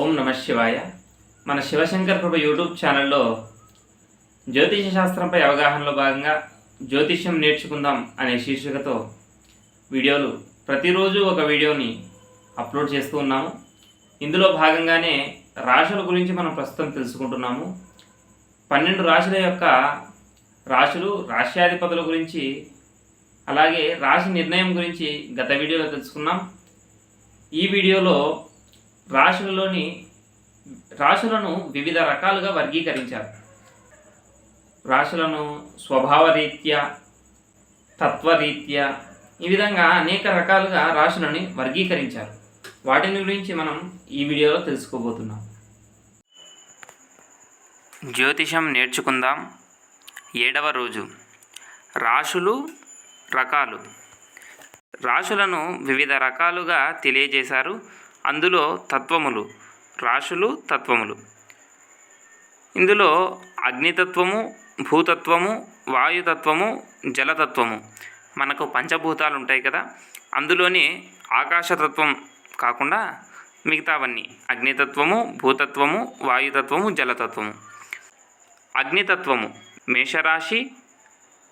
ఓం నమ శివాయ. మన శివశంకర్ ప్రభు యూట్యూబ్ ఛానల్లో జ్యోతిష శాస్త్రంపై అవగాహనలో భాగంగా జ్యోతిష్యం నేర్చుకుందాం అనే శీర్షికతో వీడియోలు ప్రతిరోజు ఒక వీడియోని అప్లోడ్ చేస్తూ ఉన్నాము. ఇందులో భాగంగానే రాశుల గురించి మనం ప్రస్తుతం తెలుసుకుంటున్నాము. పన్నెండు రాశుల యొక్క రాశులు రాశ్యాధిపతుల గురించి అలాగే రాశి నిర్ణయం గురించి గత వీడియోలో తెలుసుకున్నాం. ఈ వీడియోలో రాశులలోని రాశులను వివిధ రకాలుగా వర్గీకరించారు. రాశులను స్వభావరీత్యా తత్వరీత్యా ఈ విధంగా అనేక రకాలుగా రాశులని వర్గీకరించారు. వాటిని గురించి మనం ఈ వీడియోలో తెలుసుకోబోతున్నాం. జ్యోతిషం నేర్చుకుందాం. ఏడవ రోజు. రాశులు రకాలు. రాశులను వివిధ రకాలుగా తెలియజేశారు. అందులో తత్వములు రాశులు తత్వములు. ఇందులో అగ్నితత్వము భూతత్వము వాయుతత్వము జలతత్వము మనకు పంచభూతాలు ఉంటాయి కదా. అందులోని ఆకాశతత్వం కాకుండా మిగతావన్నీ అగ్నితత్వము భూతత్వము వాయుతత్వము జలతత్వము. అగ్నితత్వము మేషరాశి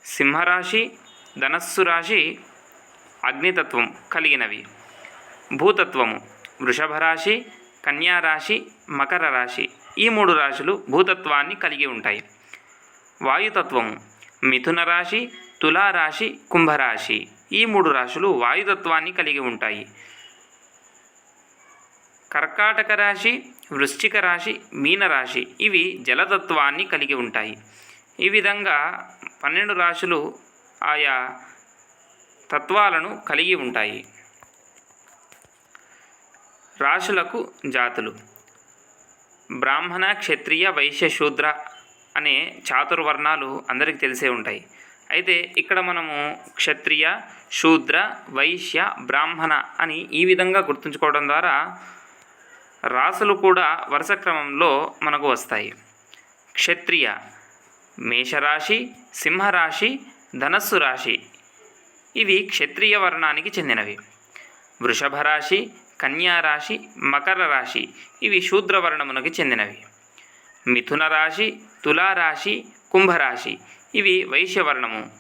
సింహరాశి ధనస్సు రాశి అగ్నితత్వం కలిగినవి. భూతత్వము వృషభ రాశి కన్యా రాశి మకర రాశి ఈ మూడు రాశులు భూతత్వాన్ని కలిగి ఉంటాయి. వాయుతత్వము మిథున రాశి తులారాశి కుంభరాశి ఈ మూడు రాశులు వాయుతత్వాన్ని కలిగి ఉంటాయి. కర్కాటక రాశి వృశ్చిక రాశి మీనరాశి ఇవి జలతత్వాన్ని కలిగి ఉంటాయి. ఈ విధంగా పన్నెండు రాశులు ఆయా తత్వాలను కలిగి ఉంటాయి. రాశులకు జాతులు. బ్రాహ్మణ క్షత్రియ వైశ్య శూద్ర అనే చాతుర్వర్ణాలు అందరికీ తెలిసే ఉంటాయి. అయితే ఇక్కడ మనము క్షత్రియ శూద్ర వైశ్య బ్రాహ్మణ అని ఈ విధంగా గుర్తుంచుకోవడం ద్వారా రాసులు కూడా వరుస క్రమంలో మనకు వస్తాయి. క్షత్రియ మేషరాశి సింహరాశి ధనస్సు రాశి ఇవి క్షత్రియ వర్ణానికి చెందినవి. వృషభ రాశి కన్యారాశి మకర రాశి ఇవి శూద్రవర్ణమునకు చెందినవి. మిథున రాశి తులారాశి కుంభరాశి ఇవి వైశ్యవర్ణము.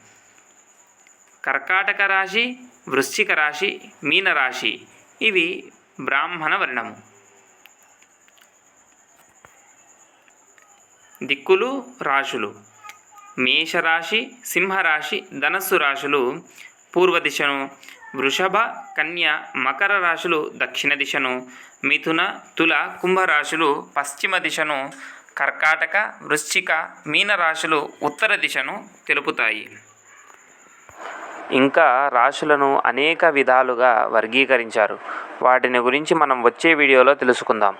కర్కాటక రాశి వృశ్చిక రాశి మీనరాశి ఇవి బ్రాహ్మణ వర్ణము. దిక్కులు రాశులు. మేషరాశి సింహరాశి ధనస్సు రాశులు పూర్వ దిశను వృషభ కన్య మకర రాశులు దక్షిణ దిశను మిథున తుల కుంభరాశులు పశ్చిమ దిశను కర్కాటక వృశ్చిక మీన రాశులు ఉత్తర దిశను తెలుపుతాయి. ఇంకా రాశులను అనేక విధాలుగా వర్గీకరించారు. వాటిని గురించి మనం వచ్చే వీడియోలో తెలుసుకుందాం.